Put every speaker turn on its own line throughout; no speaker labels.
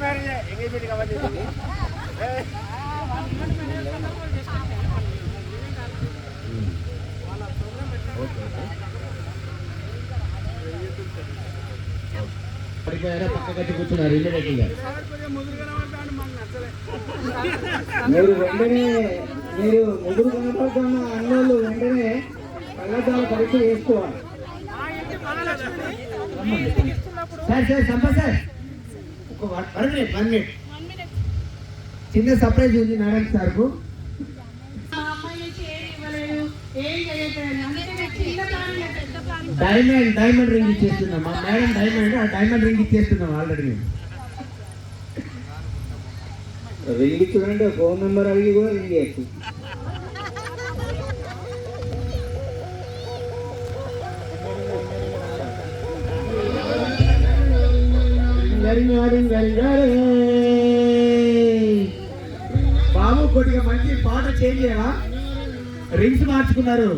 Marriage engagement కాబట్టి
పడిపోయారా పక్క కట్టి కూర్చున్నారు ఇమ్మీడియట్గా
మీరు వెంటనే మీరు ముగ్గురు కనపడుతున్న అన్నోళ్ళు వెంటనే కళ్ళద్దాల పరీక్ష చేసుకోవాలి.
Sir sir సంపా sir. One minute one minute. చిన్న సర్ప్రైజ్ ఉంది నారాయణ సార్కు. డైమండ్ డైమండ్ రింగ్ ఇచ్చేస్తున్నాం. మా మేడం డైమండ్ ఆ డైమండ్ రింగ్ ఇచ్చేస్తున్నాం ఆల్రెడీ. మేము
రింగ్ చూడండి ఫోన్ నెంబర్ అడిగి కూడా రింగ్ చేయొచ్చు.
బాబు కొద్దిగా మంచి పాట చేంజ్ చేయవా రింగ్స్ మార్చుకున్నారు.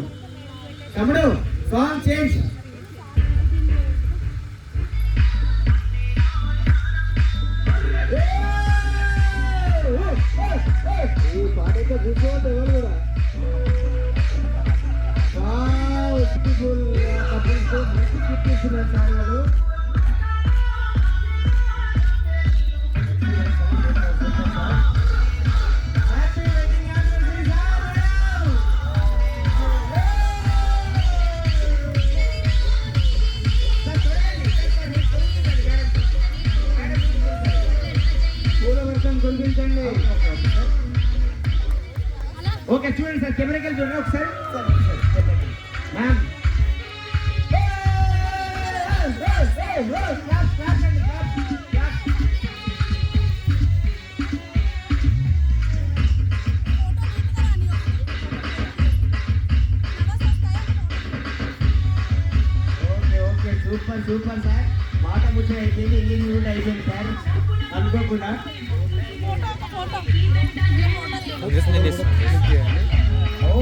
తమ్ముడు సాంగ్ చేంజ్
పాట కూర్చోవద్దు ఎవరు కూడా
బ్యూటిఫుల్ కపుల్స్ మంచి ఓకే చూడండి సార్ కెమెరాకి వెళ్ళి చూడండి ఒకసారి ma'am okay okay super super sir మాట ముచ్చట అయిపోయింది ఎంగేజ్మెంట్ కూడా అయిపోయింది సార్ అనుకోకుండా ఓ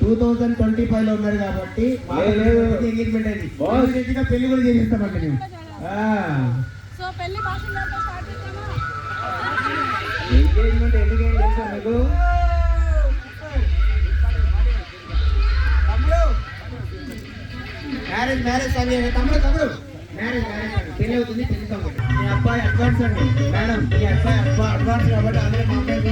టూ థౌజండ్ ట్వంటీ ఫైవ్లో ఉన్నారు కాబట్టి
లేదు, లేదు.
ఎంగేజ్మెంట్ అయింది?
బాస్.
Immediate గా పెళ్ళి కూడా చేసేస్తామండి మేము. ఆ.
సో పెళ్ళి భాషలో స్టార్ట్ చేద్దామా?
ఎంగేజ్మెంట్ ఎందుకైనా తెలుసా మీకు?
మ్యారేజ్ మ్యారేజ్ సాంగ్ తమ్ముడు తమ్ముడు. మ్యారేజ్ మ్యారేజ్ సాంగ్ అవుతుంది పెళ్ళి మీ అబ్బాయి అడ్వాన్స్ అండి. మేడం మీ అబ్బాయి అడ్వాన్స్ కాబట్టి మా అబ్బాయి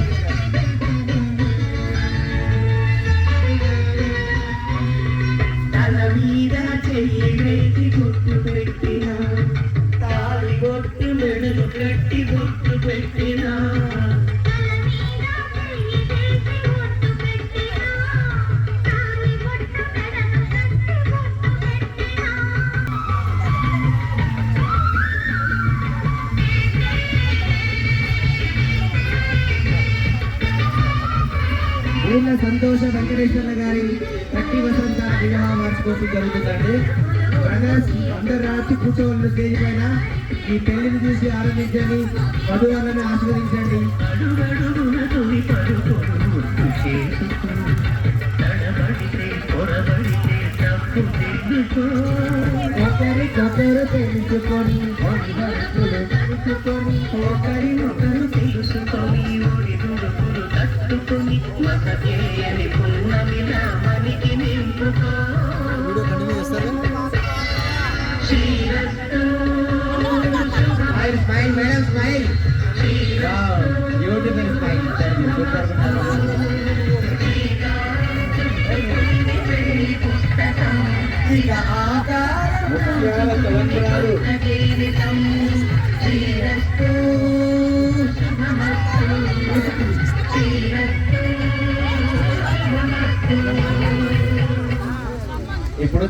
మీద చెయ్యి గుర్తు పెట్టిన తాళి బొట్టు మెడలు కట్టి బొట్టు పెట్టినా. ఊళ్ళ సంతోష వెంకటేశ్వర గారి కట్టి వసంత వివాహ వార్షికోత్సవం జరుగుతుందండి. బ్రదర్స్ అందరు రాసి కూర్చోవాలి స్టేజ్ పైన. ఈ పెళ్ళిని చూసి ఆనందించండి. వధువులను ఆశీర్వదించండి. ఒకరికొకరు తెలుసుకొని ఒడివడుకులు తెలుసుకొని ఒకరి ఒకరు ఒడిదుడుకులు తట్టుకొని మగతేయని పున్నమిలా మనికి నింపుకో smile smile madam smile. Beautiful smile. Super ఇక ఆకారం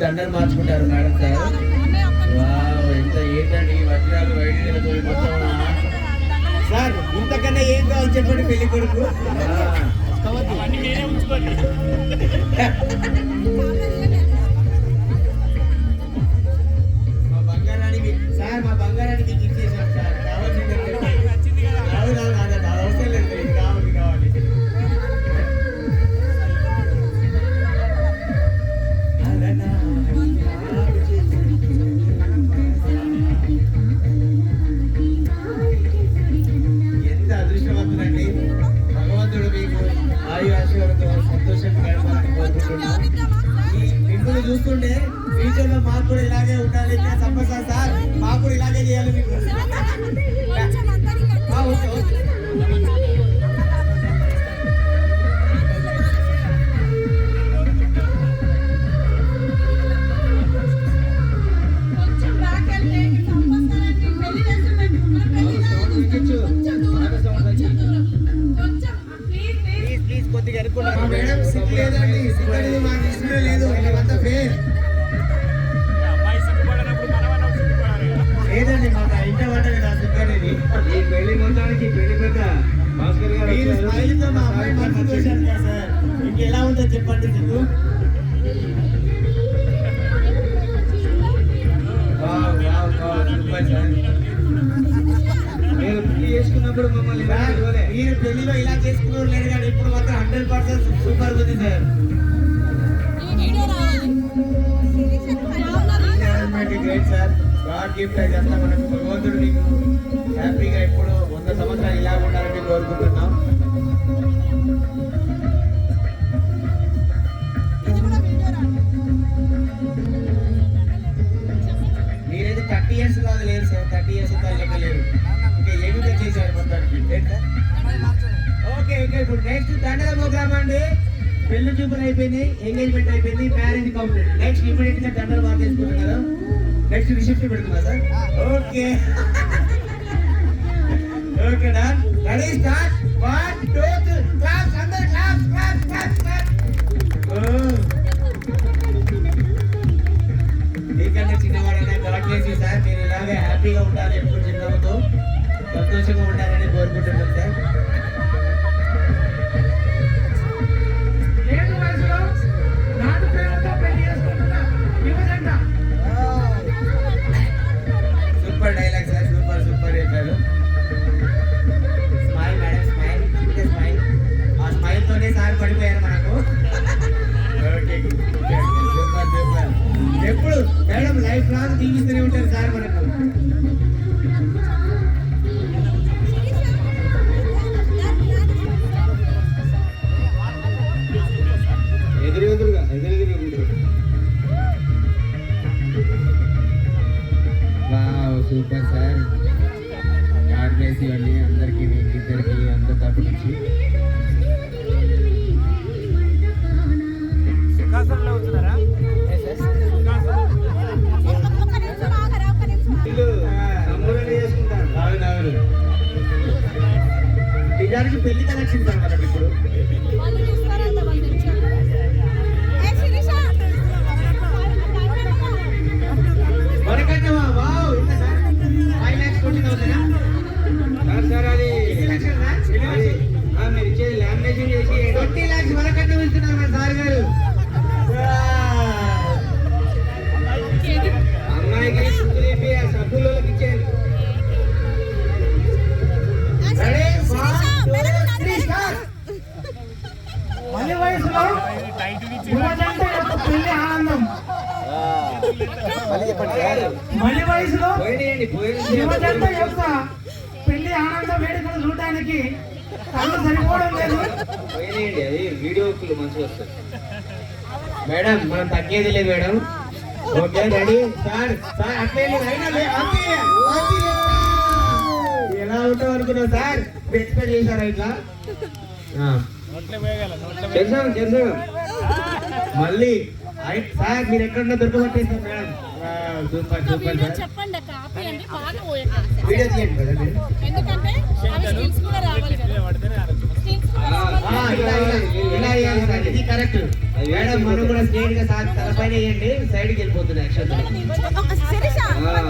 దండలు మార్చుకుంటారు మేడం సార్ వావ్ ఎంత ఏంటండి ఈ వజ్రాలు వైద్యులతో మొత్తం
సార్ ఇంతకన్నా ఏం కావాలి చెప్పండి పెళ్ళి కొడుకు మా
చేసుకున్నప్పుడు మమ్మల్ని.
మీరు పెళ్ళిలో ఇలా చేసుకున్నారు లేదు కానీ ఇప్పుడు మాత్రం హండ్రెడ్ పర్సెంట్ సూపర్ ఉంది sir. Great sir. God gift ఇదంతా మనకు భగవంతుడు మీకు హ్యాపీగా ఇప్పుడు వంద సంవత్సరాలు ఇలా ఉండాలని కోరుకుంటున్నాం. పెళ్ళి చూపులు అయిపోయింది ఎంగేజ్మెంట్ అయిపోయింది మ్యారేజ్ కంప్లీట్ నెక్స్ట్ ఇమీడియట్గా దండలు మార్చేసుకుంటాం కదా. నెక్స్ట్ రిసెప్షన్ పెడుతున్నా sir. Okay. Okay done ready start one two three god bless అండి అందరికీ మీకు ఇద్దరికి అందరి తరపు నుంచి.
మలి వయసులో యొక్క పెళ్ళి ఆనంద వేడుకలు చూడడానికి కళ్ళు సరిపోవడం లేదు.
మంచిగా వస్తాయి.
మేడం మనం తగ్గేది లేదు madam. Okay ready? Sir sir అట్లే. ఎలా అనుకున్నావు సార్? ఎక్స్పెక్ట్ చేశారా ఇట్లా?
చేసాం చేసాం
మళ్ళీ సార్ మీరు ఎక్కడున్నా దొరకబట్టేస్తారు మేడం.
చెప్పండి అక్క ఆపేయండి బాగా పోయండి ఎందుకంటే అవి స్కిల్స్ కూడా రావాలి స్కిల్స్
ఇది కరెక్ట్. మేడం మనం కూడా స్ట్రేట్గా సార్ తలపైన వేయండి సైడ్కి వెళ్ళిపోతుంది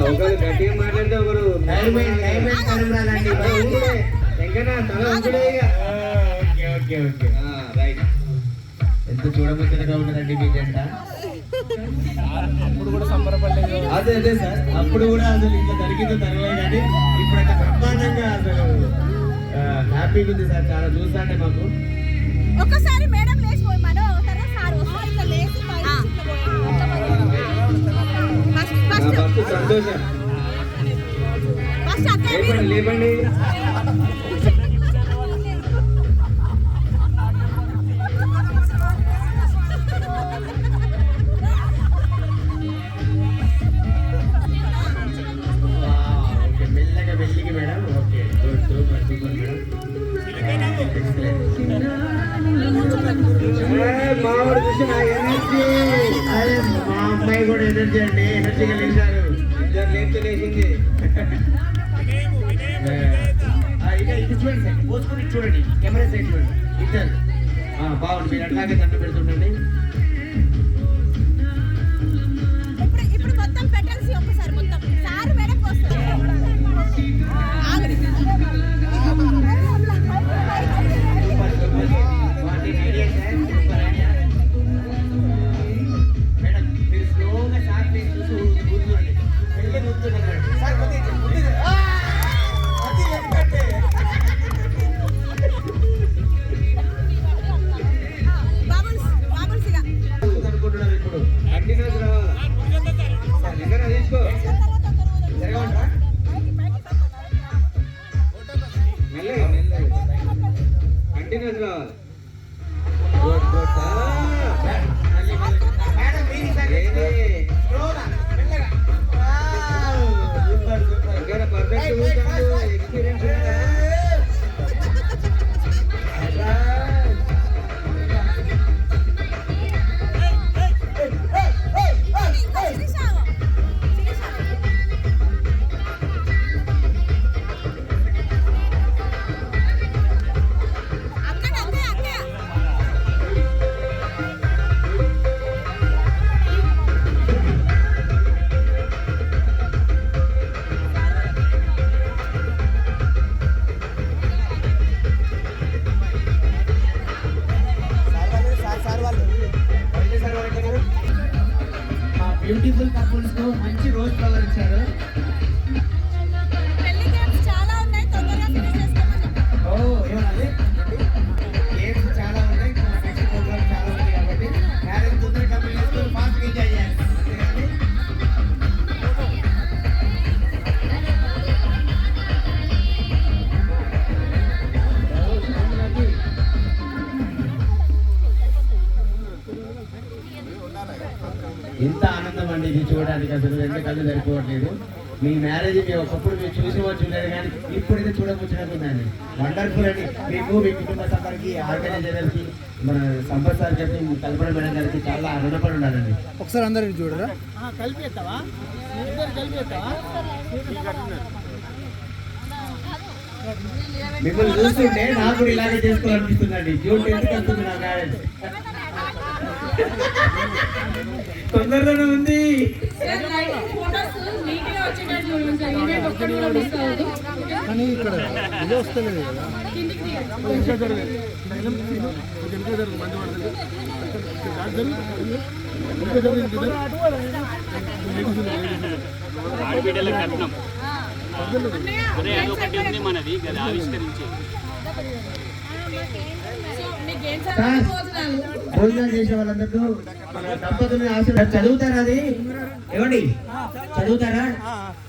ఒకరు గట్టిగా మాట్లాడితే ఒకరు
డైమండ్ డైమండ్ కనుమరాలండి
వెంకన్న తల ఉంచుడే ఇక.
Okay okay okay.
రైట్.
ఎంత చూడముచ్చటగా ఉన్నదండి మీ జంట అదే అదే సార్. అప్పుడు కూడా అసలు ఇంత జరిగిందో తెలియదు కానీ ఇప్పుడు అయితే బ్రహ్మాండంగా అసలు హ్యాపీగా ఉంది సార్. చాలా చూస్తాంటే మాకు.
ఒక్కసారి మేడం లేచిపోయి మనం అవుతారా సార్ ఇట్లా లేచి. ఫస్ట్
సంతోషం లేపండి.
చూడండి కెమెరా సైడ్ చూడండి ఇద్దరు. బాగుంది. మీరు అట్లాగే దండ పెడుతుండండి. చూడడానికి అసలు ఎంత కళ్ళు సరిపోవట్లేదు? మీ మ్యారేజ్ మీ ఒకప్పుడు మీరు చూసి చూడలేదు కానీ ఇప్పుడైతే చూడముచ్చినట్టుందండి వండర్ఫుల్ అండి. మీకు మీ కుటుంబ సభకి ఆర్గనైజర్కి మన సంపత్ సార్ గారికి కల్పన మేడం గారికి చాలా రుణపడి ఉండాలండి
ఒకసారి అందరిని చూడరా?
మిమ్మల్ని చూస్తుంటే నాకు ఇలాగే చేసుకోవాలనిపిస్తుందండి. జూన్ టెన్త్ వెళ్తుంది నా మ్యారేజ్ తొందరలోనే ఉంది
కానీ ఇక్కడ ఇది వస్తలేదు కదా
కిందికి తీయండి.
ఆడబిడ్డల కట్నం అదొకటి ఉంది మనది అది ఆవిష్కరించి
భోజనాలు
భోజనం చేసే వాళ్ళందరూ దంపతుల్ని ఆశ చదువుతారా అది? ఏమండి? చదువుతారా?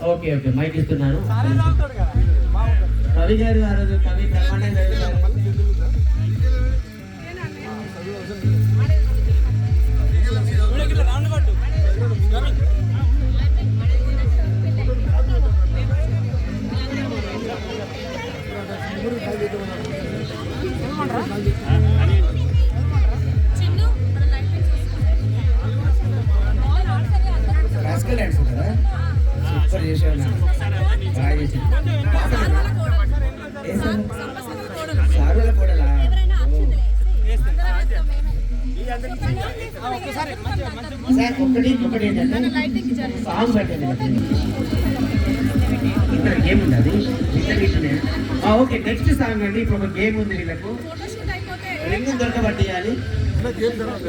Okay okay. మైక్ ఇస్తున్నాను. కవి గారు. ఆ రోజు కవి బ్రహ్మాండం సార్ ఒకటి ఏంటంటే సాంగ్ పెట్టండి ఇక్కడ గేమ్ ఉంది అది ఓకే నెక్స్ట్ సాంగ్ అండి. ఇప్పుడు ఒక గేమ్ ఉంది వీళ్ళకు. రింగ్ దొరకబట్టియాలి. గేమ్ తర్వాత.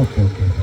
Okay okay.